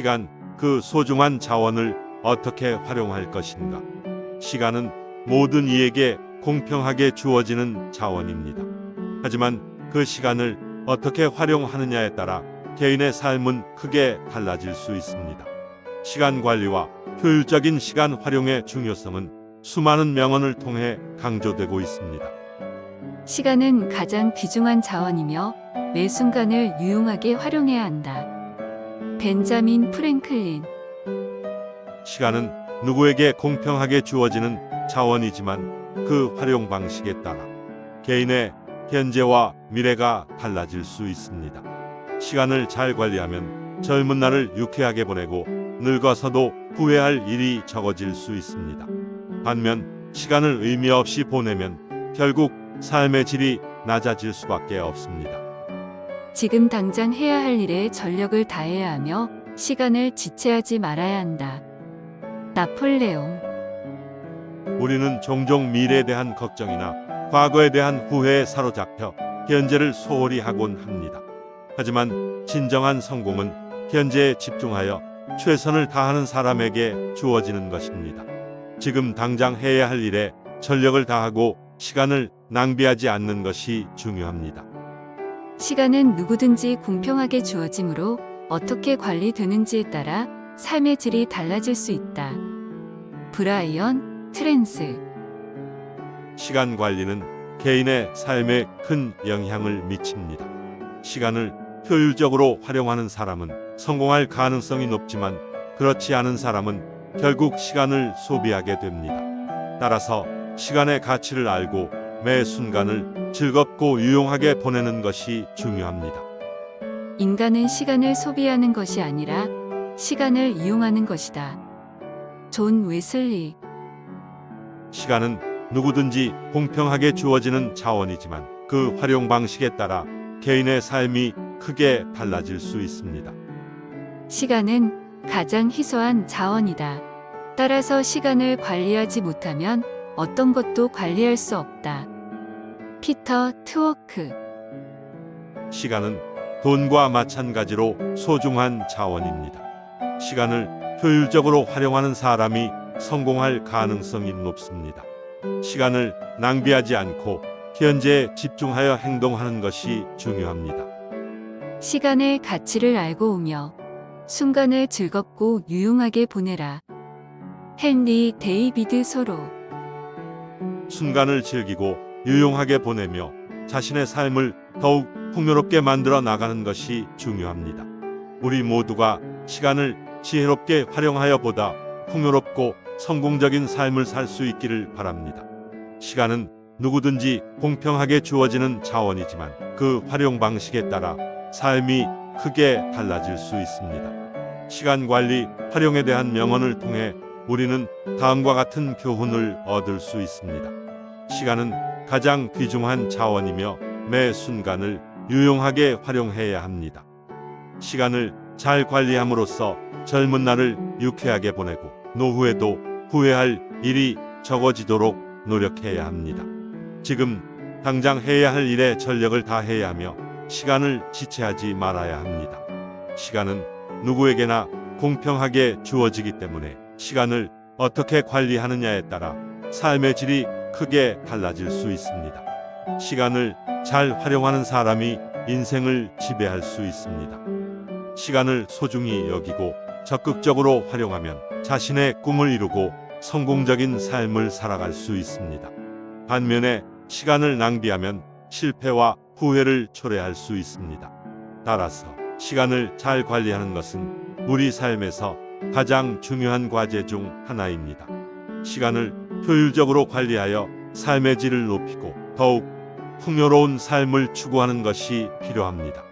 시간, 그 소중한 자원을 어떻게 활용할 것인가? 시간은 모든 이에게 공평하게 주어지는 자원입니다. 하지만 그 시간을 어떻게 활용하느냐에 따라 개인의 삶은 크게 달라질 수 있습니다. 시간 관리와 효율적인 시간 활용의 중요성은 수많은 명언을 통해 강조되고 있습니다. 시간은 가장 귀중한 자원이며 매 순간을 유용하게 활용해야 한다. 벤자민 프랭클린 시간은 누구에게 공평하게 주어지는 자원이지만 그 활용 방식에 따라 개인의 현재와 미래가 달라질 수 있습니다. 시간을 잘 관리하면 젊은 날을 유쾌하게 보내고 늙어서도 후회할 일이 적어질 수 있습니다. 반면 시간을 의미 없이 보내면 결국 삶의 질이 낮아질 수밖에 없습니다. 지금 당장 해야 할 일에 전력을 다해야 하며 시간을 지체하지 말아야 한다. 나폴레옹 우리는 종종 미래에 대한 걱정이나 과거에 대한 후회에 사로잡혀 현재를 소홀히 하곤 합니다. 하지만 진정한 성공은 현재에 집중하여 최선을 다하는 사람에게 주어지는 것입니다. 지금 당장 해야 할 일에 전력을 다하고 시간을 낭비하지 않는 것이 중요합니다. 시간은 누구든지 공평하게 주어지므로 어떻게 관리되는지에 따라 삶의 질이 달라질 수 있다. 브라이언 트랜스 시간 관리는 개인의 삶에 큰 영향을 미칩니다. 시간을 효율적으로 활용하는 사람은 성공할 가능성이 높지만 그렇지 않은 사람은 결국 시간을 소비하게 됩니다. 따라서 시간의 가치를 알고 매 순간을 즐겁고 유용하게 보내는 것이 중요합니다. 인간은 시간을 소비하는 것이 아니라 시간을 이용하는 것이다. 존 웨슬리 시간은 누구든지 공평하게 주어지는 자원이지만 그 활용 방식에 따라 개인의 삶이 크게 달라질 수 있습니다. 시간은 가장 희소한 자원이다. 따라서 시간을 관리하지 못하면 어떤 것도 관리할 수 없다. 피터 트워크 시간은 돈과 마찬가지로 소중한 자원입니다. 시간을 효율적으로 활용하는 사람이 성공할 가능성이 높습니다. 시간을 낭비하지 않고 현재에 집중하여 행동하는 것이 중요합니다. 시간의 가치를 알고 오며 순간을 즐겁고 유용하게 보내라. 헨리 데이비드 소로 순간을 즐기고 유용하게 보내며 자신의 삶을 더욱 풍요롭게 만들어 나가는 것이 중요합니다. 우리 모두가 시간을 지혜롭게 활용하여 보다 풍요롭고 성공적인 삶을 살 수 있기를 바랍니다. 시간은 누구든지 공평하게 주어지는 자원이지만 그 활용 방식에 따라 삶이 크게 달라질 수 있습니다. 시간 관리, 활용에 대한 명언을 통해 우리는 다음과 같은 교훈을 얻을 수 있습니다. 시간은 가장 귀중한 자원이며 매 순간을 유용하게 활용해야 합니다. 시간을 잘 관리함으로써 젊은 날을 유쾌하게 보내고 노후에도 후회할 일이 적어지도록 노력해야 합니다. 지금 당장 해야 할 일에 전력을 다해야 하며 시간을 지체하지 말아야 합니다. 시간은 누구에게나 공평하게 주어지기 때문에 시간을 어떻게 관리하느냐에 따라 삶의 질이 크게 달라질 수 있습니다. 시간을 잘 활용하는 사람이 인생을 지배할 수 있습니다. 시간을 소중히 여기고 적극적으로 활용하면 자신의 꿈을 이루고 성공적인 삶을 살아갈 수 있습니다. 반면에 시간을 낭비하면 실패와 후회를 초래할 수 있습니다. 따라서 시간을 잘 관리하는 것은 우리 삶에서 가장 중요한 과제 중 하나입니다. 시간을 효율적으로 관리하여 삶의 질을 높이고 더욱 풍요로운 삶을 추구하는 것이 필요합니다.